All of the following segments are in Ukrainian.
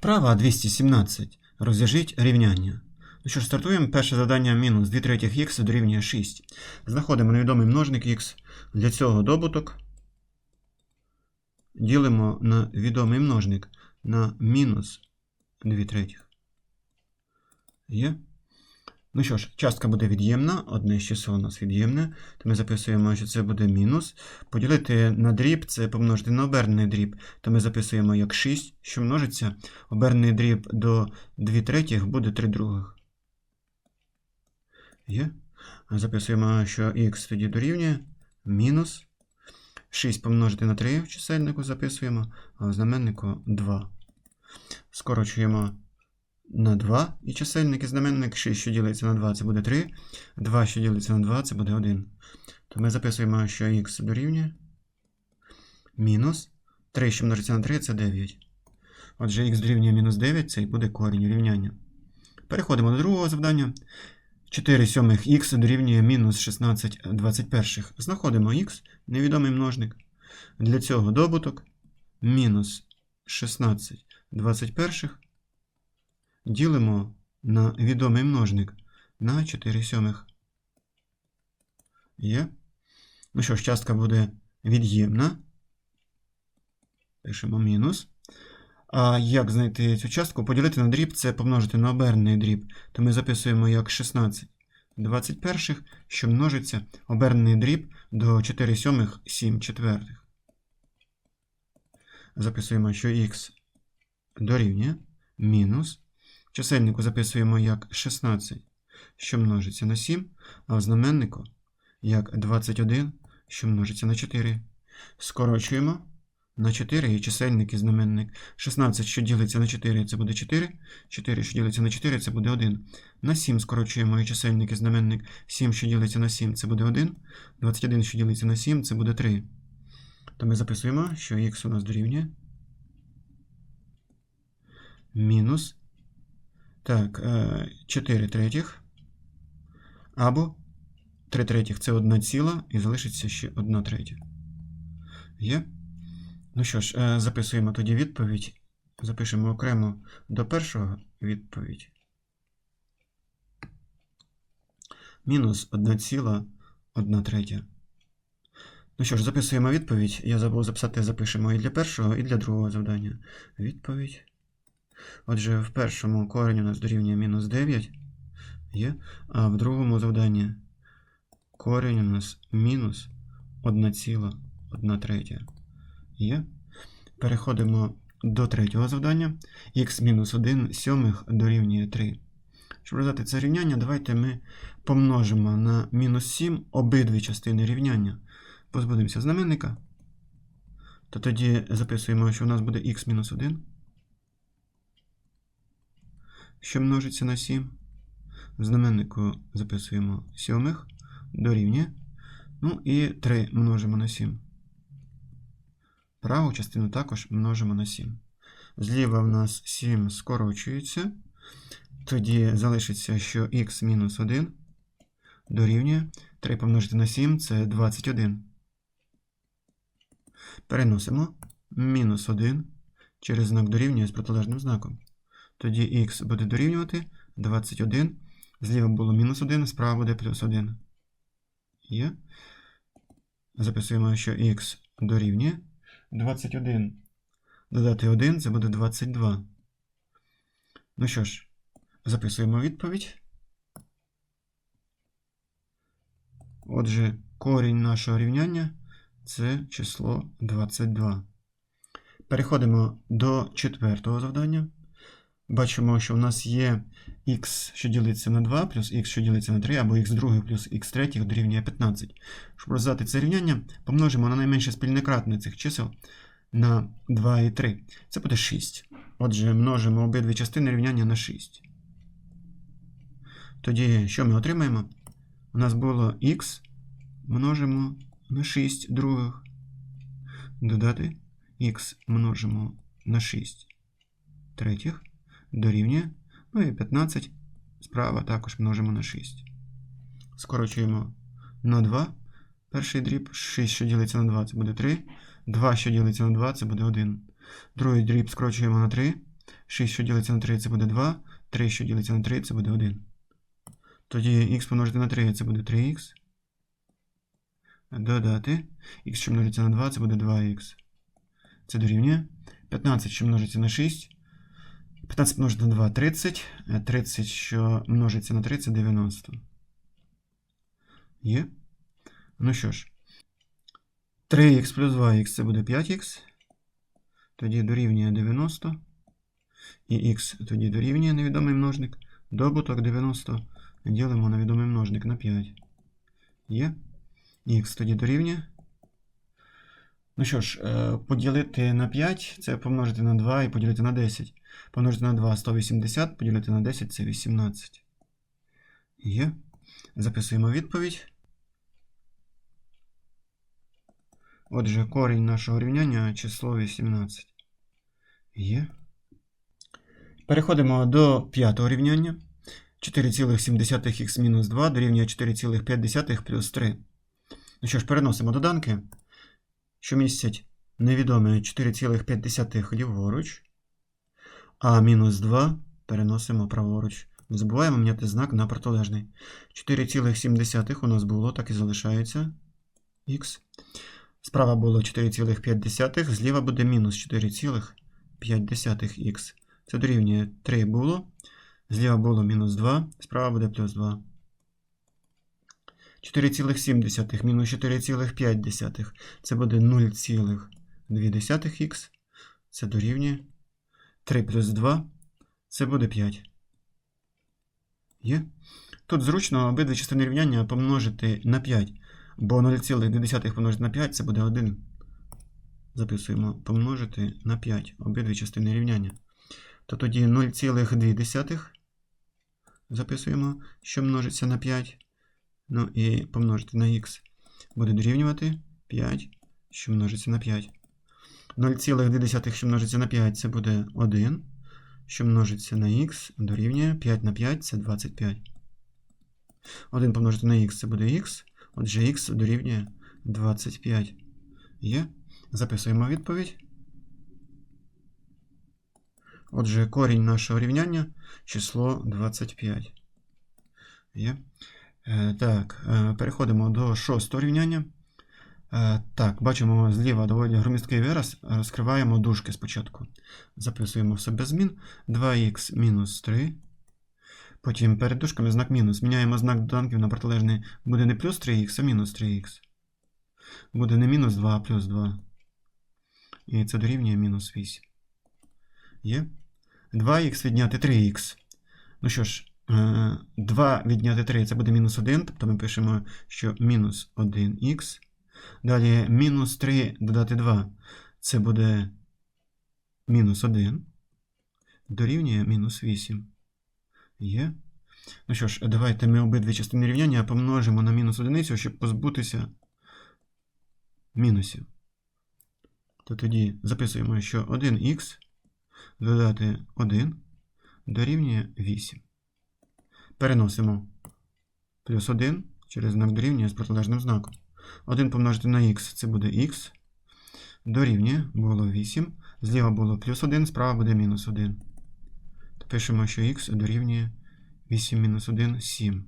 Вправа 217. Розв'яжіть рівняння. Ну що ж, стартуємо. Перше завдання мінус 2 третіх х дорівнює 6. Знаходимо невідомий множник х. Для цього добуток ділимо на відомий множник на мінус 2 третіх. Є? Ну що ж, частка буде від'ємна, одне з чисел у нас від'ємне, то ми записуємо, що це буде мінус. Поділити на дріб це помножити на обернений дріб, то ми записуємо як 6, що множиться. Обернений дріб до 2 третіх буде 3 других. Є? Записуємо, що х тоді дорівнює мінус 6 помножити на 3 в чисельнику записуємо, а в знаменнику 2. Скорочуємо на 2 і чисельник і знаменник 6, що ділиться на 2, це буде 3. 2, що ділиться на 2, це буде 1. То ми записуємо, що х дорівнює мінус 3, що множиться на 3, це 9. Отже, х дорівнює мінус 9, це і буде корінь рівняння. Переходимо до другого завдання. 4 сьомих х дорівнює мінус 16 21. Знаходимо х, невідомий множник. Для цього добуток мінус 16 21 ділимо на відомий множник на 4 сьомих. Є. Ну що ж, частка буде від'ємна. Пишемо мінус. А як знайти цю частку? Поділити на дріб це помножити на обернений дріб. То ми записуємо як 16 21, що множиться обернений дріб до 4 сьомих 7 четвертих. Записуємо, що х дорівнює мінус. Чисельнику записуємо як 16, що множиться на 7, а в знаменнику як 21, що множиться на 4. Скорочуємо на 4 і чисельник і знаменник. 16, що ділиться на 4, це буде 4. 4, що ділиться на 4, це буде 1. На 7 скорочуємо і чисельник і знаменник. 7, що ділиться на 7, це буде 1. 21, що ділиться на 7, це буде 3. То ми записуємо, що х у нас дорівнює. Мінус. Так, 4 третіх. Або 3 третіх це 1 ціла і залишиться ще 1 третя. Є? Ну що ж, е, записуємо тоді відповідь. Запишемо окремо до першого відповідь. Мінус 1 ціла 1 третя. Ну що ж, записуємо відповідь. Я забув записати, запишемо і для першого, і для другого завдання. Відповідь. Отже, в першому корінь у нас дорівнює мінус 9 є, а в другому завданні корінь у нас мінус 1,1 третя є. Переходимо до третього завдання. х мінус 1 сьомих дорівнює 3. Щоб роздати це рівняння, давайте ми помножимо на мінус 7 обидві частини рівняння. Позбудемося знаменника. То тоді записуємо, що у нас буде х мінус 1 що множиться на 7. В знаменнику записуємо сьомих дорівнює. Ну і 3 множимо на 7. Праву частину також множимо на 7. Зліва в нас 7 скорочується. Тоді залишиться, що х мінус 1 дорівнює 3 помножити на 7 це 21. Переносимо мінус 1 через знак дорівнює з протилежним знаком. Тоді х буде дорівнювати 21. Зліва було мінус 1, справа буде плюс 1. Є. Записуємо, що х дорівнює 21. Додати 1 це буде 22. Ну що ж, записуємо відповідь. Отже, корінь нашого рівняння це число 22. Переходимо до четвертого завдання. Бачимо, що в нас є х, що ділиться на 2, плюс х, що ділиться на 3, або х другий плюс х третій дорівнює 15. Щоб роздати це рівняння, помножимо на найменше спільне кратне цих чисел на 2 і 3. Це буде 6. Отже, множимо обидві частини рівняння на 6. Тоді, що ми отримаємо? У нас було х множимо на 6 других. Додати х множимо на 6 третіх дорівнює. Ну і 15 справа також множимо на 6. Скорочуємо на 2. Перший дріб 6, що ділиться на 2, це буде 3. 2, що ділиться на 2, це буде 1. Другий дріб скорочуємо на 3. 6, що ділиться на 3, це буде 2. 3, що ділиться на 3, це буде 1. Тоді х помножити на 3, це буде 3х. Додати. х, що множиться на 2, це буде 2х. Це дорівнює. 15, що множиться на 6. 15 множити на 2 30. Е, 30, що множиться на 3, це 90. Є. Ну що ж. 3х плюс 2х це буде 5х. Тоді дорівнює 90. І х тоді дорівнює невідомий множник. Добуток 90 ділимо на відомий множник на 5. Є. Х тоді дорівнює. Ну що ж, е, поділити на 5 це помножити на 2 і поділити на 10. Помножити на 2 180, поділити на 10 це 18. Є. Записуємо відповідь. Отже, корінь нашого рівняння число 18. Є. Переходимо до п'ятого рівняння. 4,7х мінус 2 дорівнює 4,5 плюс 3. Ну що ж, переносимо доданки, що містять невідоме 4,5 ліворуч, а мінус 2 переносимо праворуч. Не забуваємо міняти знак на протилежний. 4,7 у нас було, так і залишається х. Справа було 4,5, зліва буде мінус 4,5х. Це дорівнює 3 було. Зліва було мінус 2, справа буде плюс 2. 4,7 мінус 4,5. Це буде 0,2х. Це дорівнює 3 плюс 2. Це буде 5. Є. Тут зручно обидві частини рівняння помножити на 5. Бо 0,2 помножити на 5 це буде 1. Записуємо помножити на 5 обидві частини рівняння. То тоді 0,2 записуємо, що множиться на 5. Ну і помножити на х буде дорівнювати 5, що множиться на 5. 0,2, що множиться на 5, це буде 1, що множиться на х, дорівнює 5 на 5 це 25. 1 помножити на х це буде х. Отже, х дорівнює 25. Є. Записуємо відповідь. Отже, корінь нашого рівняння число 25. Є. Е, так, е, переходимо до шостого рівняння. Е, так, бачимо зліва доволі громісткий вираз. Розкриваємо дужки спочатку. Записуємо все без змін. 2х мінус 3. Потім перед дужками знак мінус. Міняємо знак доданків на протилежний. Буде не плюс 3х, а мінус 3х. Буде не мінус 2, а плюс 2. І це дорівнює мінус 8. Є. 2х відняти 3х. Ну що ж, 2 відняти 3 це буде мінус 1. Тобто ми пишемо, що мінус 1х. Далі мінус 3 додати 2. Це буде мінус 1. Дорівнює мінус 8. Є. Ну що ж, давайте ми обидві частини рівняння помножимо на мінус одиницю, щоб позбутися мінусів. То тоді записуємо, що 1х додати 1 дорівнює 8. Переносимо плюс 1 через знак дорівнює з протилежним знаком. 1 помножити на х це буде х. Дорівнює було 8. Зліва було плюс 1, справа буде мінус 1. То пишемо, що х дорівнює 8 мінус 1 7.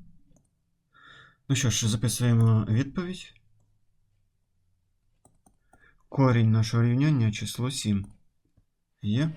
Ну що ж, записуємо відповідь. Корінь нашого рівняння число 7. Є.